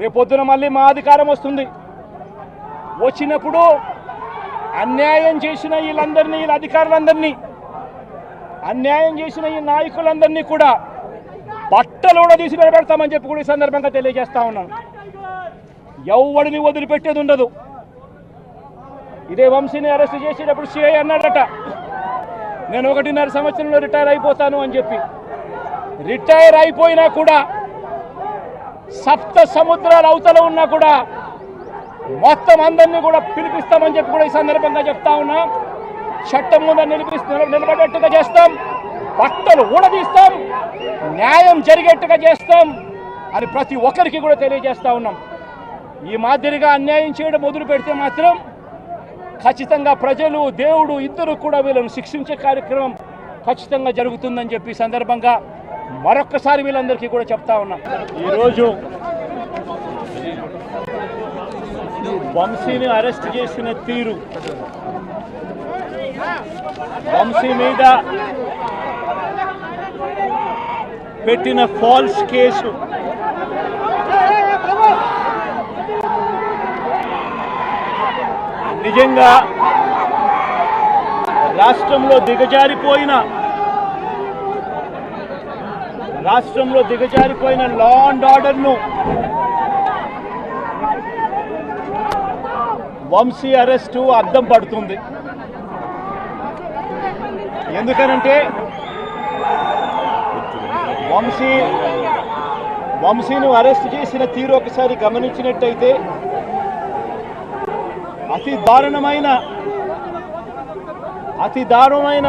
రేపొద్దున మళ్ళీ మా అధికారం వస్తుంది. వచ్చినప్పుడు అన్యాయం చేసిన వీళ్ళందరినీ వీళ్ళ అధికారులందరినీ అన్యాయం చేసిన ఈ నాయకులందరినీ కూడా బట్టలు కూడా తీసి నిలబెడతామని చెప్పి కూడా ఈ సందర్భంగా తెలియజేస్తా ఉన్నాను. ఎవడిని వదిలిపెట్టేది ఉండదు. ఇదే వంశీని అరెస్ట్ చేసేటప్పుడు సిఐ అన్నాడట నేను ఒకటిన్నర సంవత్సరంలో రిటైర్ అయిపోతాను అని చెప్పి. రిటైర్ అయిపోయినా కూడా సప్త సముద్రాల అవతల ఉన్నా కూడా మొత్తం అందరినీ కూడా పిలిపిస్తామని చెప్పి కూడా ఈ సందర్భంగా చెప్తా ఉన్నా. చట్టం ముందు నిలిపిస్తు నిలబడేట్టుగా చేస్తాం. బట్టలు ఊడదీస్తాం. న్యాయం జరిగేట్టుగా చేస్తాం అని ప్రతి ఒక్కరికి కూడా తెలియజేస్తా ఉన్నాం. ఈ మాదిరిగా అన్యాయం చేయడం మొదలు పెడితే మాత్రం ఖచ్చితంగా ప్రజలు దేవుడు ఇద్దరు కూడా వీళ్ళను శిక్షించే కార్యక్రమం ఖచ్చితంగా జరుగుతుందని చెప్పి సందర్భంగా మరొక్కసారి వీళ్ళందరికీ కూడా చెప్తా ఉన్నాం. ఈరోజు వంశీని అరెస్ట్ చేసిన తీరు. వంశీ మీద పెట్టిన ఫాల్స్ కేసు. నిజంగా రాష్ట్రంలో దిగజారిపోయిన రాష్ట్రంలో దిగజారిపోయిన లా అండ్ ఆర్డర్ను వంశీ అరెస్టు అర్థం పడుతుంది. ఎందుకనంటే వంశీ వంశీను అరెస్ట్ చేసిన తీరు ఒకసారి గమనించినట్టయితే అతి దారుణమైన అతి దారుణమైన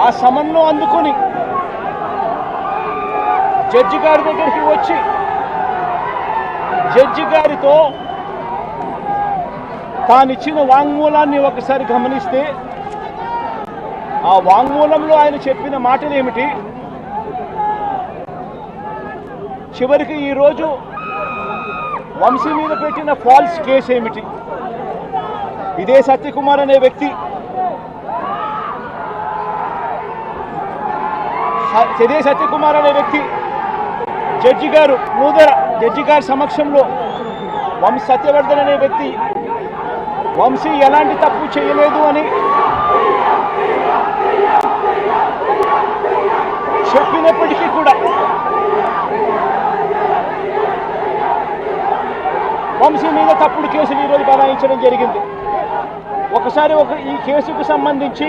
ఆ సమన్ను అందుకొని జడ్జి గారి దగ్గరికి వచ్చి జడ్జి గారితో తానిచ్చిన వాంగ్మూలాన్ని ఒకసారి గమనిస్తే ఆ వాంగ్మూలంలో ఆయన చెప్పిన మాటలు ఏమిటి చివరికి ఈరోజు వంశీ మీద పెట్టిన ఫాల్స్ కేసు ఏమిటి ఇదే సత్యకుమార్ అనే వ్యక్తి స- సత్యకుమార్ అనే వ్యక్తి జడ్జి గారు నూదర జడ్జి గారి సమక్షంలో వంశ సత్యవర్ధన్ అనే వ్యక్తి వంశీ ఎలాంటి తప్పు చేయలేదు అని చెప్పినప్పటికీ కూడా వంశీ మీద తప్పుడు కేసులు ఈరోజు బనాయించడం జరిగింది. ఒకసారి ఒక ఈ కేసుకు సంబంధించి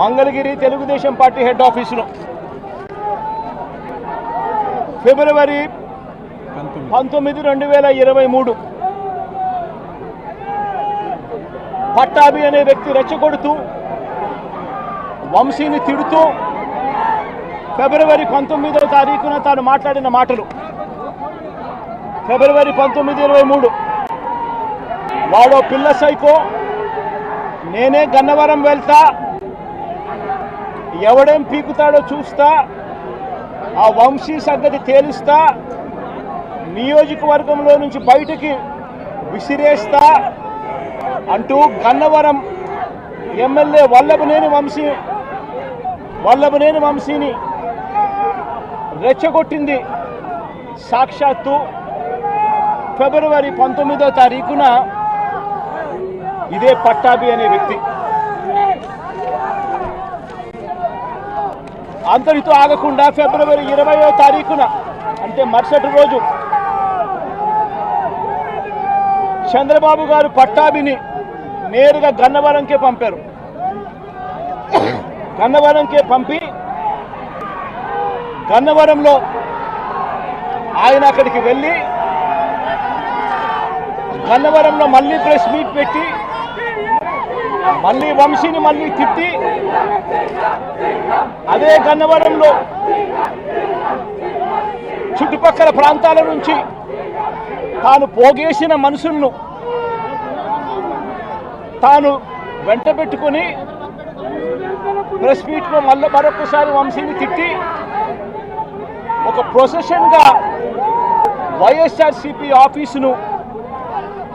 మంగళగిరి తెలుగుదేశం పార్టీ హెడ్ ఆఫీసులో. ఫిబ్రవరి పంతొమ్మిది. రెండు వేల ఇరవై మూడు. పట్టాభి అనే వ్యక్తి రెచ్చగొడుతూ వంశీని తిడుతూ ఫిబ్రవరి పంతొమ్మిదవ తారీఖున తాను మాట్లాడిన మాటలు. ఫిబ్రవరి పంతొమ్మిది ఇరవై మూడు. వాడో పిల్ల సైకో నేనే గన్నవరం వెళ్తా ఎవడేం పీకుతాడో చూస్తా ఆ వంశీ సంగతి తేలుస్తా నియోజకవర్గంలో నుంచి బయటికి విసిరేస్తా అంటూ గన్నవరం ఎమ్మెల్యే వల్లభనేని వంశీ వల్లభనేని వంశీని రెచ్చగొట్టింది. సాక్షాత్తు ఫిబ్రవరి పంతొమ్మిదో తారీఖున ఇదే పట్టాభి అనే వ్యక్తి. అంతటితో ఆగకుండా ఫిబ్రవరి ఇరవయో తారీఖున అంటే మరుసటి రోజు చంద్రబాబు గారు పట్టాభిని నేరుగా గన్నవరంకే పంపారు. గన్నవరంకే పంపి గన్నవరంలో ఆయన అక్కడికి వెళ్ళి గన్నవరంలో మళ్ళీ ప్రెస్ మీట్ పెట్టి మళ్ళీ వంశీని మళ్ళీ తిట్టి అదే గన్నవరంలో చుట్టుపక్కల ప్రాంతాల నుంచి తాను పోగేసిన మనుషులను తాను వెంట పెట్టుకొని ప్రెస్ మీట్లో మళ్ళీ మరొకసారి వంశీని తిట్టి ఒక ప్రొసెషన్గా వైఎస్ఆర్సిపి ఆఫీసును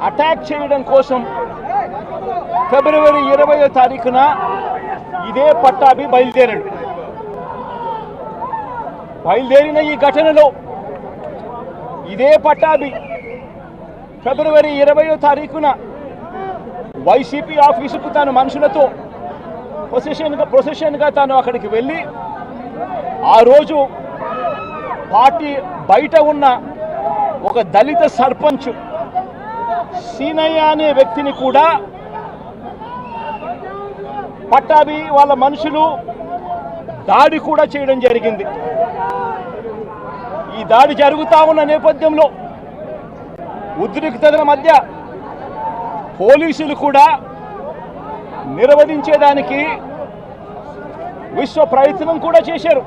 అటాక్ చేయడం కోసం ఫిబ్రవరి ఇరవయో తారీఖున ఇదే పట్టాభి బయలుదేరాడు. బయలుదేరిన ఈ ఘటనలో ఇదే పట్టాభి ఫిబ్రవరి ఇరవయో తారీఖున వైసీపీ ఆఫీసుకు తన మనుషులతో ప్రొసెషన్గా ప్రొసెషన్గా తాను అక్కడికి వెళ్ళి ఆ రోజు పార్టీ బయట ఉన్న ఒక దళిత సర్పంచ్ సీనయ్య అనే వ్యక్తిని కూడా పట్టాభి వాళ్ళ మనుషులు దాడి కూడా చేయడం జరిగింది. ఈ దాడి జరుగుతా ఉన్న నేపథ్యంలో ఉద్రిక్తతల మధ్య పోలీసులు కూడా నిర్వహించేదానికి విశ్వ ప్రయత్నం కూడా చేశారు.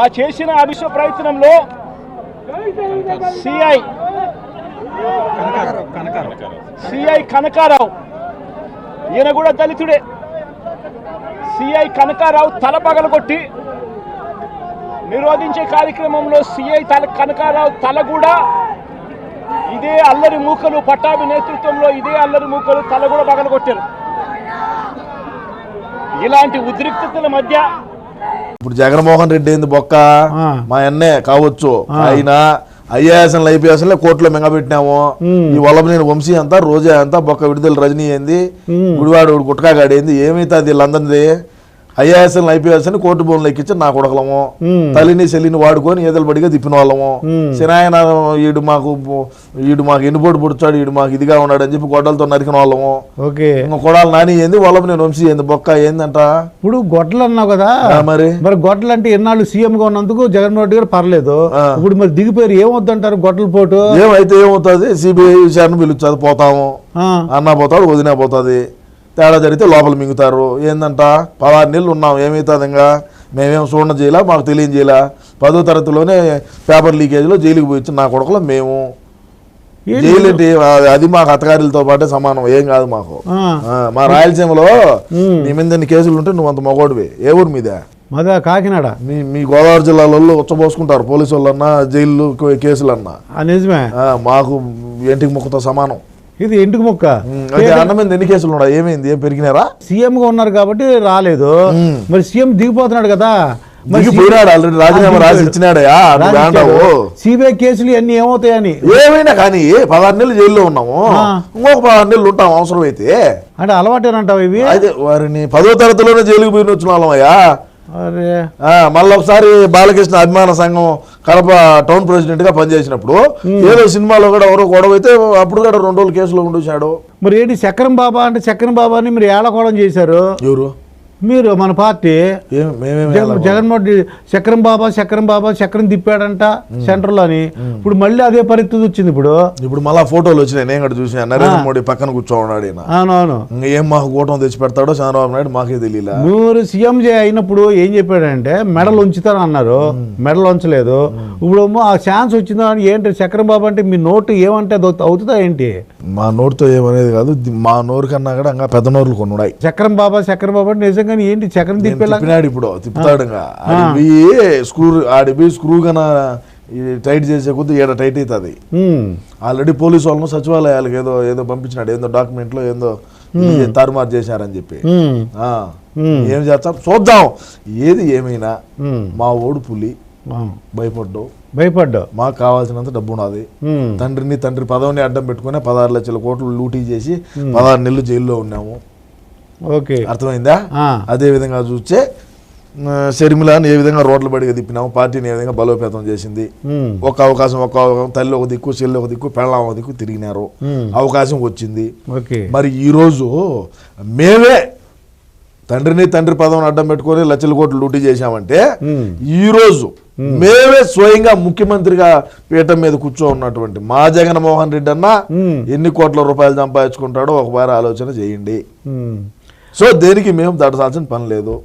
ఆ చేసిన ఆ విశ్వ ప్రయత్నంలో సిఐ సిఐ కనకారావు. ఈయన కూడా దళితుడే. సిఐ కనకారావు తల పగలగొట్టి నిరోధించే కార్యక్రమంలో సిఐ తల కనకారావు తల కూడా ఇదే అల్లరి మూకలు పట్టాభి నేతృత్వంలో ఇదే అల్లరి మూకలు తల కూడా పగలగొట్టారు ఇలాంటి ఉద్రిక్తతల మధ్య ఇప్పుడు జగన్మోహన్ రెడ్డి ఏంది బొక్క. మా అన్నే కావచ్చు. ఆయన ఐఏఎస్ ఐపీఎస్ కోర్టులో మింగబెట్టినాము. ఈ వల్లభనేని వంశీ అంతా రోజా అంతా బొక్క విడుదల రజనీ ఏంది గుడివాడు గుట్కాగాడు ఏంది ఏమైతుంది వీళ్ళందరిది? ఐఏఎస్ ఐపీఎస్ అని కోర్టు భవన్లో ఎక్కించి నా కొడకలము. తల్లిని చెల్లిని వాడుకొని ఏదలు బడిగా తిప్పిన వాళ్ళము. సినాయన ఈడు మాకు ఈడు మాకు ఎన్నుపోటు పుడుచాడు ఈడు మాకు ఇదిగా ఉన్నాడు అని చెప్పి గొడ్డలతో నరికిన వాళ్ళము. ఓకే. ఇంకా కొడాలి నాని ఏంది వల్లభనేని వంశీ ఏంది బొక్క ఏందంట ఇప్పుడు గొడ్డలు అన్నావు కదా. మరి. మరి గొడ్డలు అంటే ఎన్నాళ్ళు సీఎం గా ఉన్నందుకు జగన్మోహన్ రెడ్డి గారు పర్లేదు. ఇప్పుడు మరి దిగిపోయారు ఏమొద్దంటారు గొడ్డల పోటు? ఏమైతే ఏమవుతుంది సిబిఐ విచారణ పిలుస్తుంది పోతాము. అన్న పోతాడు వదిన పోతుంది. తేడా జరిగితే లోపల మింగుతారు. ఏందంట? పదహారు నెలలు ఉన్నాం ఏమవుతుంది ఇంకా? మేమేం చూడడం చేయాల మాకు తెలియజేయాల పదో తరగతిలోనే పేపర్ లీకేజ్లో జైలుకి పోయి నా కొడుకులో మేము? జైలు ఏంటి అది- మాకు అత్తగారులతో పాటే సమానం ఏం కాదు మాకు. మా రాయలసీమలో. నీ మీద కేసులు ఉంటే నువ్వు అంత మగోడివి ఏ ఊరి మీద? మద కాకినాడ. మీ మీ గోదావరి జిల్లాలో ఉచ్చబోసుకుంటారు పోలీసు వాళ్ళన్నా జైలు కేసులన్నా. నిజమే. మాకు ఇంటికి ముక్కతో సమానం. ఇది ఇంటికి ముక్క. ఉమ్, అయితే అన్న మీద ఎన్ని కేసులు ఉన్నాయి? ఏమైంది? ఏం పెరిగినారా సీఎం గా ఉన్నారు కాబట్టి రాలేదు. మరి సీఎం దిగిపోతున్నాడు కదా. సిబిఐ కేసులు ఇవన్నీ ఏమవుతాయని? ఏమైనా కానీ పదహారు నెలలు జైల్లో ఉన్నాము. ఇంకొక పదహారు నెలలు ఉంటాం అవసరం అయితే అంటే అలవాటేనంటావు ఇవి? అయితే వారిని పదో తరగతిలోనే జైలుకి పోయిన వచ్చిన వాళ్ళమయ్యా. మళ్ళీ ఒకసారి బాలకృష్ణ అభిమాన సంఘం కడప టౌన్ ప్రెసిడెంట్గా పనిచేసినప్పుడు ఏదో సినిమాలో కూడా ఎవరో గొడవ అయితే అప్పుడు కూడా రెండు రోజులు కేసులో ఉండొచ్చాడు. మరి ఏంటి చక్రం బాబా అంటే చక్రం బాబా అని మీరు ఏళకోవడం చేశారు? ఎవరు? మీరు మన పార్టీ జగన్మోహన్ రెడ్డి చక్రం బాబా చక్రం బాబా చక్రం తిప్పాడంట సెంటర్లో అని. ఇప్పుడు మళ్ళీ అదే పరిస్థితి వచ్చింది ఇప్పుడు. ఇప్పుడు మళ్ళా ఫోటోలు వచ్చినాయి. నేను కూడా చూసాను. నరేంద్ర మోడీ పక్కన కూర్చోన్నాడు ఈయన. అవునవును. ఏం మాకు కూటమి తెచ్చి పెడతాడో చంద్రబాబు నాయుడు మాకే తెలియలే మీరు సీఎం అయినప్పుడు ఏం చెప్పాడంటే మెడల్ ఉంచుతాను అన్నారు. మెడల్ ఉంచలేదు. ఇప్పుడు ఆ ఛాన్స్ వచ్చిందా అని ఏంటి? చక్రం బాబు అంటే మీ నోటు ఏమంటే అవుతుందా ఏంటి? మా నోరుతో ఏమనేది కాదు. మా నోరు కన్నా కూడా ఇంకా పెద్ద నోరులు కొన్ని ఉన్నాయి చక్రం బాబా చక్రం బాబా అంటే నిజంగానే ఏంటి? చక్రం తిప్పినాడు ఇప్పుడు తిప్పుతాడు స్క్రూ ఆడి పోయి స్క్రూ కన్నా టైట్ చేసే కొద్దీ ఈడ టైట్ అవుతుంది. ఆల్రెడీ పోలీసు వాళ్ళను సచివాలయాలకు ఏదో ఏదో పంపించినాడు ఏదో డాక్యుమెంట్లో ఏదో తారుమారు చేశారని చెప్పి. ఏం చేస్తాం? చూద్దాం. ఏది ఏమైనా మా ఓడు పులి భయపడ్డావు భయపడ్డావు మాకు కావాల్సినంత డబ్బు ఉన్నది. తండ్రిని తండ్రి పదవిని అడ్డం పెట్టుకుని పదహారు లక్షల కోట్లు లూటీ చేసి పదహారు నెలలు జైల్లో ఉన్నాము. ఓకే. అర్థమైందా? అదే విధంగా చూస్తే షర్మిలాని ఏ విధంగా రోడ్ల బడిగా తిప్పినాము పార్టీని ఏ విధంగా బలోపేతం చేసింది. ఒక అవకాశం ఒక అవకాశం తల్లి ఒక దిక్కు చెల్లి ఒక దిక్కు పెళ్ళం ఒక దిక్కు తిరిగినారు. అవకాశం వచ్చింది. ఓకే. మరి ఈరోజు మేమే తండ్రిని తండ్రి పదవిని అడ్డం పెట్టుకొని లక్షల కోట్లు లూటీ చేశామంటే ఈరోజు మేమే స్వయంగా ముఖ్యమంత్రిగా పీఠం మీద కూర్చో ఉన్నటువంటి మా జగన్మోహన్ రెడ్డి అన్న ఎన్ని కోట్ల రూపాయలు సంపాదించుకుంటాడో ఒకసారి ఆలోచన చేయండి. సో దేనికి మేము దాటాల్సిన పని లేదు.